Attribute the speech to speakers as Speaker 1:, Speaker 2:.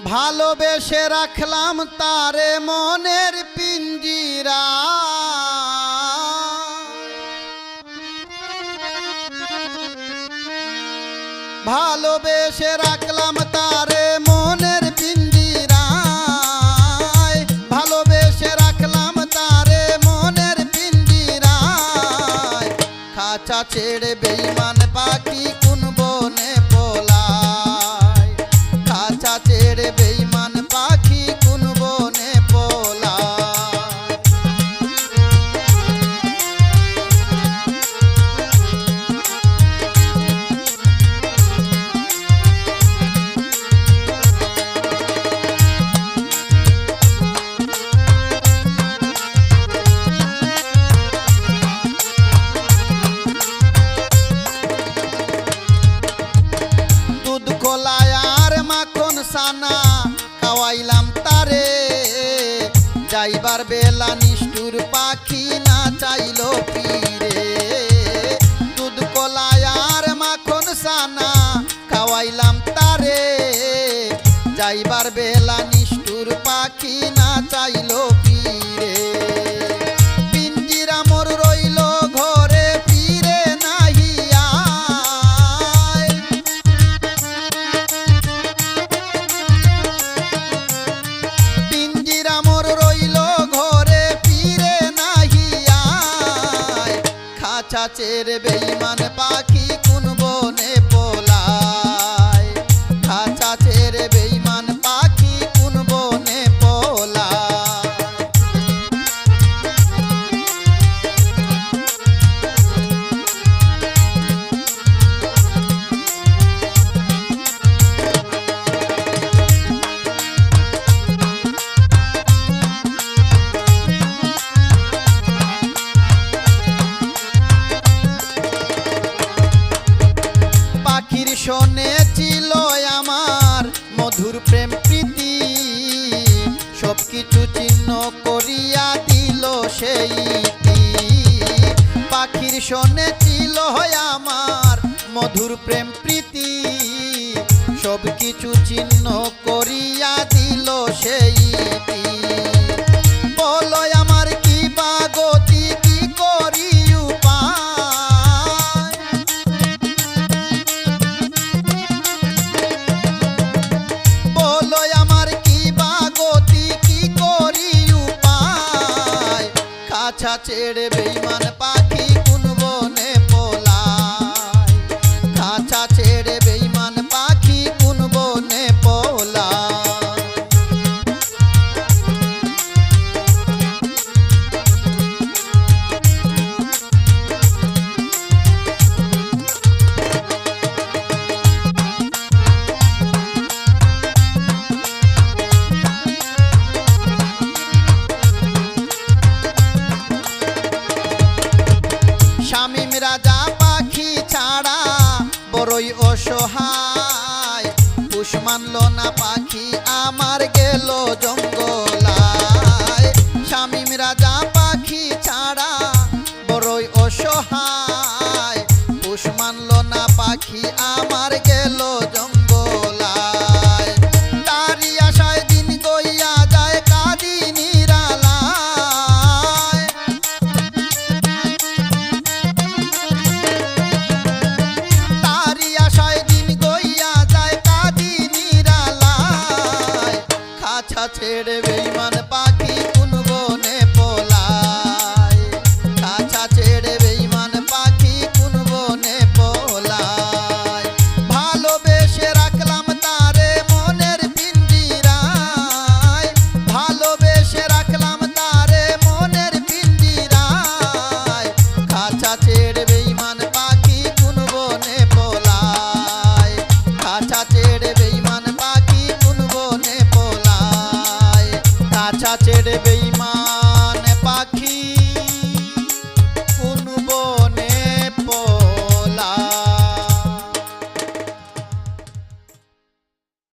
Speaker 1: ভালোবেসে রাখলাম তারে মনের পিঞ্জিরা। ভালোবেসে রাখলাম তারে মনের পিঞ্জিরায়। ভালোবেসে রাখলাম তারে মনের পিঞ্জিরায়। খাঁচা ছেড়ে বেইমান যাইবার বেলা নিষ্ঠুর পাখি না চাইল পিরে দুধ কলায় আর মাখন সানা খাওয়াইলাম তারে। যাইবার বেলা নিষ্ঠুর পাখি না চাইল ফিরে। খাঁচা চেরে বেইমান পাখি শোনে ছিল আমার মধুর প্রেম প্রীতি। সব কিছু চিহ্ন করিয়া দিল সেই গতি, কি গতি, কি কাছা ছেড়ে বেইমান পাখি অসহায় পুষ মানল না পাখি আমার গেল জঙ্গলায় ছেড়ে বেইমান পাখি